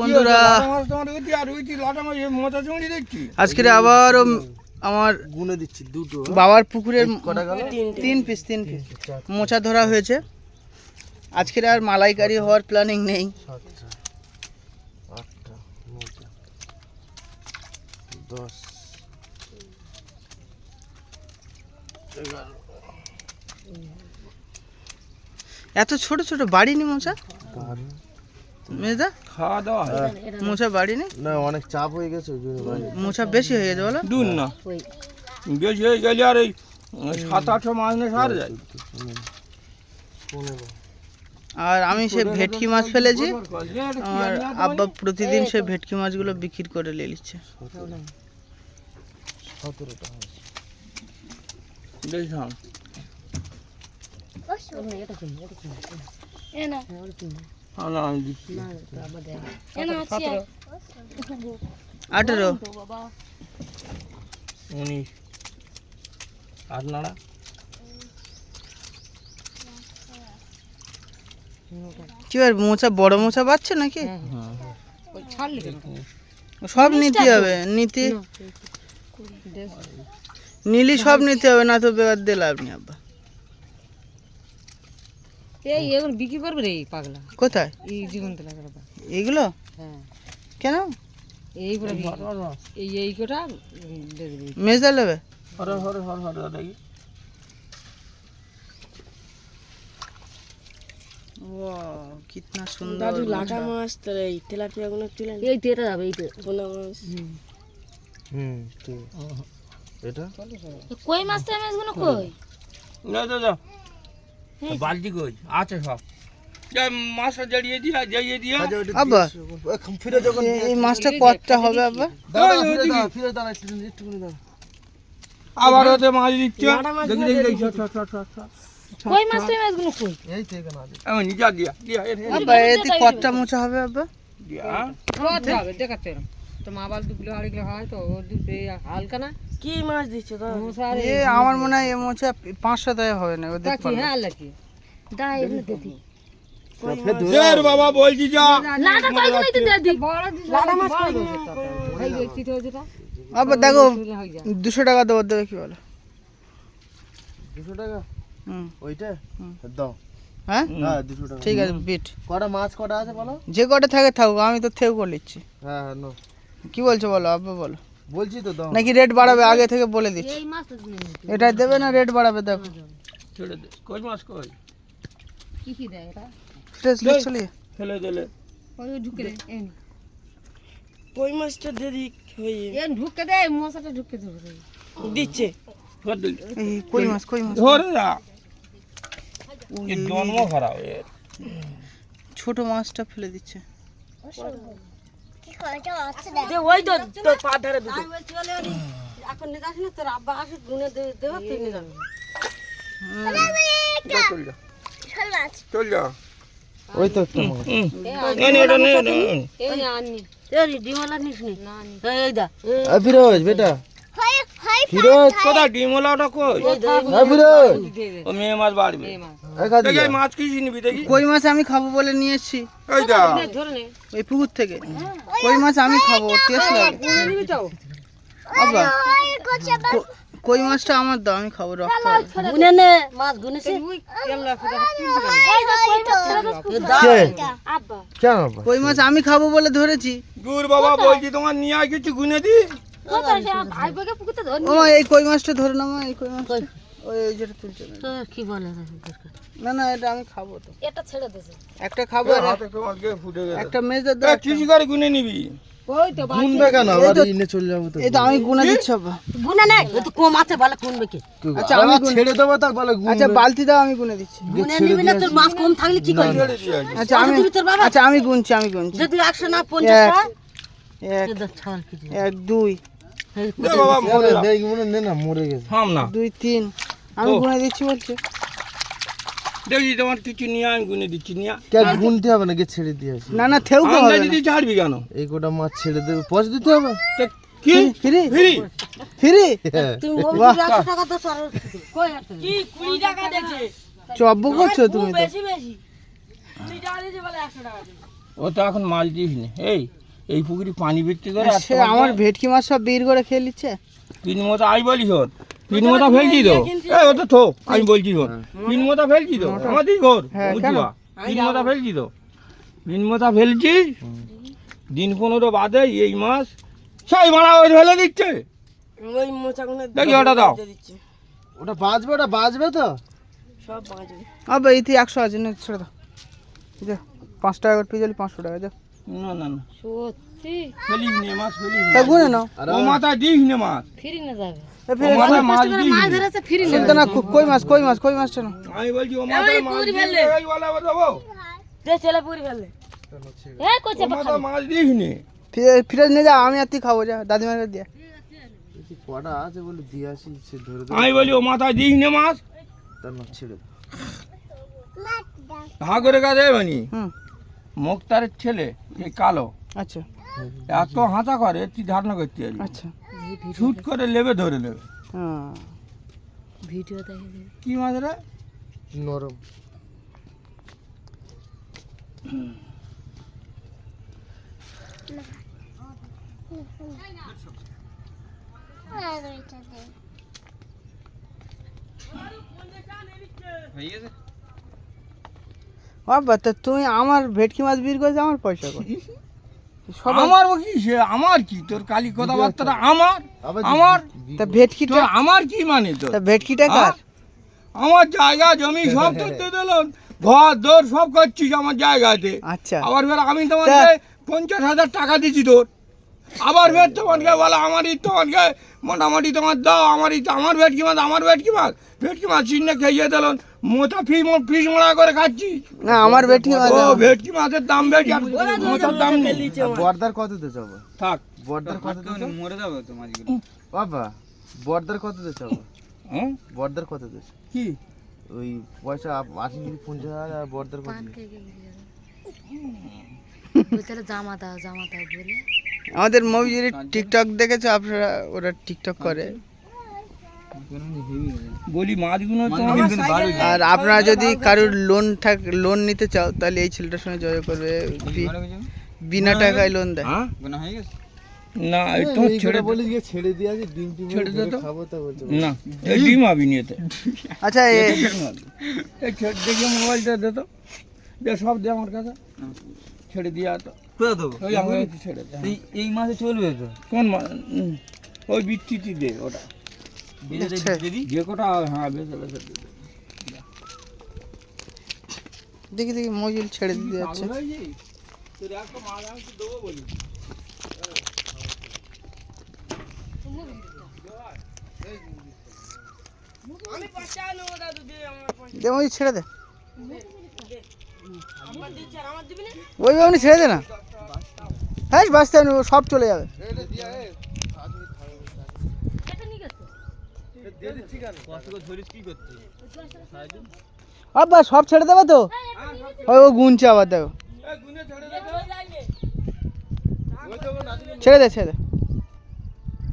বন্ধুরা। আজকের আবারও আমার গুনে দিচ্ছি দুটো। বাবার পুকুরের তিন পিস তিন পিস মোচা ধরা হয়েছে। আজকের আর মালাইকারি হওয়ার প্ল্যানিং নেই। দশ এত ছোট ছোট বাড়ি নি মোচা মেজদা? খাওয়া দাওয়া মোচা বাড়ি নি না অনেক চাপ হয়ে গেছে। মোচা বেশি হয়ে গেছে বলো? দুন না। বেশি হয়ে গেলে আর এই সাত আটশো মাছ নিয়ে সার যায়। আর আমি সে ভেটকি মাছ ফেলেছি আমার আব্বা প্রতিদিন সে ভেটকি মাছগুলো বিক্রি করে নিয়ে নিচ্ছে। দেখলাম না। আঠেরো। উনিশ। আট নাড়া। কি আর মোচা বড় মোচা পাচ্ছে নাকি? সব নিতে হবে নিতে। নিলি সব নিতে হবে না তো বেকার দিলে আপনি আব্বা। এই এখন বিক্রি করবে রে পাগলা। কোথায়? এই জীবন তেলা করে এইগুলো? হ্যাঁ। কেন? এই পুরো এই এই কোটা মেজদা নেবে? হরে হরে হরে হরে দেখি। কিতনা সুন্দর লাটা মাছ এই তেটা যাবে এই হুম। ঠিক। আছে। এটা? কই মাছ তো মাছগুলো কই? না দাদা। বালতি কই? আছে সব। মাছটা জড়িয়ে দিয়া জড়িয়ে দিয়া। আচ্ছা, আব্বা। ফিরে যখন এই মাছটা কতটা হবে আব্বা? দাঁড়া ফিরে একটু দাঁড়া। আবার ওতে মাছ দিচ্ছে? দেখি দেখি দেখি সর, সর, সর, সর, সর। কই মাছ তো মাছগুলো কই? এই তো এখানে আছে। এমন নিজা দিয়া দিয়া এর এর আব্বা এতে কতটা মোচা হবে আব্বা? দিয়া। দেখাতে এরম। তো মা বাল দু কিলো আড়াই কিলো হয় তো ওর হালকা না? কি মাছ দিচ্ছে এ আমার মনে হয় এ মোচা পাঁচ সাতায় হবে না ওদের কি হ্যাঁ আল্লাহ কি দা এগুলো দে বাবা বলছি যা। লাটা কই গুলো তো বড় দি লাটা মাছ কই ভাই দেখছি তো। যেটা আব্বা দেখো দুশো টাকা দেবো দেবে কি বলো। দুশো টাকা? হুম। ওইটা? হুম। দাও। হ্যাঁ? হ্যাঁ দুশো ঠিক আছে বিট। কটা মাছ কটা আছে বলো? যে কটা থাকে থাকুক আমি তো থেউ করে নিচ্ছি। হ্যাঁ হ্যাঁ নো কি বলছো বলো আব্বা বলো। বলছি তো দাও। নাকি রেট বাড়াবে? আগে থেকে বলে দিচ্ছি। এই মাছ তো এটা দেবে না রেট বাড়াবে? দেখো। ছেড়ে দে। কই মাছ কই? কি কি দেয় এটা? ফ্রেশ লিখ চলিয়ে ফেলে দিলে। ওই ঢুকে দে এই নে। কই মাছটা দেরি হয়ে? এই ঢুকে দে মশাটা ঢুকে দেবে। দিচ্ছে। ধর দিলি। এই কই মাছ কই মাছ? ধরে যা। এ জন্ম খারাপ ছোট মাছটা ফেলে দিচ্ছে। দে ওই তো তোর পা ধারে দুটো। এখন নিয়ে যাস না তোর আব্বা আসে গুনে দে দেবে তুই নিয়ে যাবি। চল যা। চল যা। ওই তো একটা মাছ নে নে এটা নে নে এই আনি। এই ডিমলা নিস নি। এই এই দা আ ফিরোজ বেটা। ফিরোজ কোথা ডিমলাটা কই? আ ফিরোজ। ও মেয়ে মাছ বাড়বে। এই মাছ। দেখি মাছ কি চিনবি দেখি। কই মাছ আমি খাব বলে নিয়ে এসেছি। এই যা ধরে নে ওই পুকুর থেকে। কই মাছ আমি খাব টেস্ট লাগে। কোনে নিবি তো আব্বা কো- কই মাছটা আমার দাও আমি খাব রক্ত। গুনে নে মাছ গুনেছে। কেন কই মাছ আমি খাব বলে ধরেছি। দূর বাবা বলছি তোমার নিয়ে কিছু গুনে দি। ও এই কই মাছটা ধরে নামা এই কই মাছটা। ওই যেটা তুলছে না। কি বলে না না এটা আমি খাব তো। এটা ছেড়ে একটা খাব হাতে ফুটে একটা মেজদার দাও কিছু করে গুনে নিবি। ওই তো গুনবে কেন? আবার ইনে চলে যাব তো এই তো আমি গুনে দিচ্ছি আব্বা। গুনে নে তো কম আছে কি? আচ্ছা, আমি ছেড়ে দেবো বলে গুন আচ্ছা বালতি দাও আমি গুনে দিচ্ছি। গুনে নিবি না তোর মাছ কম থাকলে কি করবি। আচ্ছা আমি তোর বাবা? আচ্ছা আমি গুনছি আমি গুনছি। যদি একশো না এক, হয়? দুই। মরে গেছে। থাম না। দুই তিন। আমি। গুনে দিচ্ছি বলছে। দেখি তোমার কিছু নিয়ে আমি গুনে দিচ্ছি নিয়ে কে গুনতে হবে নাকি ছেড়ে দিয়ে আসি না না হবে যদি ছাড়বি কেন? এই কোটা মাছ ছেড়ে দেবে পয়সা দিতে হবে? কি? Free free. ফ্রি? হ্যাঁ। তুমি টাকা তো ছাড় কই কি কুড়ি টাকা দেখছে চব্বু করছ তুমি তো। বেশি বেশি। তুই যা বলে একশো টাকা ও তো এখন মাছ দিস নি এই এই পুকুরি পানি বিক্রি করে আমার ভেটকি মাছ সব বিক্রি করে খেয়ে নিচ্ছে। তিন মতো আই তিন ফেলছি তো? এই ও তো আমি বলছি তিন মতো ফেলছি তো? আমাদের ঘর হ্যাঁ, বুঝবা তিন মতো ফেলছি তো? তিন ফেলছি দিন পনেরো বাদে এই মাছ সেই মারা ওই ফেলে দিচ্ছে। ওই মোচাগুলো দেখি ওটা দাও। ওটা বাঁচবে ওটা বাঁচবে তো? সব বাঁচবে। এতে একশো আছে না ছেড়ে দাও। পাঁচ টাকা করে পিস হলে পাঁচশো টাকা দাও না না না। সত্যি ফেলিস নে মাছ ফেলিস তা গুনে নাও। ও মাথায় দিস নে মাছ। ফিরি না যাবে। এ ফিরে মাছ কই মাছ কই মাছ কই আমি বলছি ও মাথায় মাছ দিস নে, এই দেবো। দে ছেলে পুরি ফেললে। এ কইছে ও মাছ দিস নে। ফিরে নিয়ে যা আমি আর তুই খাব যা দাদিমার কাছে দিয়ে। কটা আছে বলে দিয়ে আসি সে ধরে আমি বলি ও মাথায় দিস নে মাছ। তার না ছেড়ে। হা করে কাজে বানি। হুম। মুক্তারের ছেলে এই কালো। আচ্ছা। এত হাঁচা করে তুই ধারণা করতে পারবি না। আচ্ছা। শুট করে লেবে ধরে নেবে হ্যাঁ। ভিডিও দেখে দে। কি মাছ রে? নরম। বাবা তা তুমি আমার ভেটকি মাছ বিক্রি করেছ আমার পয়সা কর সবাই আমার ও কি সে আমার কি? তোর কালি কথাবার্তাটা আমার আমার। তা ভেটকিটা তোর আমার কি মানে তোর? তা ভেটকিটা কার? হ্যাঁ? আমার জায়গা জমি সব তো দিয়ে দিলাম। ঘর দর সব করছিস আমার জায়গাতে। আচ্ছা। আবার ফের আমি তোমাকে পঞ্চাশ হাজার টাকা দিছি তোর। আবার ফের তোমাকে বলে আমারই তোমাকে মোটামুটি তোমার দাও আমারই তো আমার ভেটকি মাছ আমার ভেটকি মাছ ভেটকি মাছ চিনে খেয়ে দিলাম মোটা ফি ফিস মোড়া করে খাচ্ছিস না আমার ভেটকি মাছ ও ভেটকি মাছের দাম বেশি আর মোটার দাম নেই। বর্দার কত দিতে হবে থাক। বর্দার কত দিতে মরে যাবে তো মাছগুলো বাবা বর্দার কত দিতে হবে হ্যাঁ? বর্দার কত দিতে কি? ওই পয়সা আসেনি পঞ্চাশ হাজার বর্দার কত দিতে? জামা দাও জামা দাও বলে। আমাদের মবিজুরি টিকটক দেখেছ আপনারা ওরা টিকটক করে। বলি মাছগুলো আর আপনারা যদি কারোর লোন থাক লোন নিতে চাও তাহলে এই ছেলেটার সঙ্গে যোগাযোগ করবে। বিনা টাকায় লোন দেয়। হ্যাঁ? না এই তো ছেড়ে বলিস গিয়ে ছেড়ে দিয়ে আছে ডিম টিম ছেড়ে দে তো। খাব তা বলছে না এই ডিম আবি নিয়ে তো আচ্ছা এ এই ছেড়ে দেখি মোবাইলটা দে তো। দে সব দে আমার কাছে। ছেড়ে দিয়া তো। কোথা দেবো। ছেড়ে দে। এই মাসে চলবে তো। কোন মা- উম, ওই বৃত্তিটি দে ওটা। আচ্ছা, যে কটা হ্যাঁ বেশ। দেখি দেখি মজুল ছেড়ে দিতে যাচ্ছে। পাগল হয়েছিস? তোর একটা মাছ আমি তো দেবো বলি। আমি পাঁচটা নেব দাদু দিয়ে আমার পয়সা দে মজুল ছেড়ে দে। আমার দিচ্ছে আর আমার দিবি না? ওই ছেড়ে দে না? হ্যাঁ বাঁচতে সব চলে যাবে। আব্বা, সব ছেড়ে দেবে তো? ওই, ও গুনছে আবার, দেখো। ছেড়ে দে ছেড়ে দে।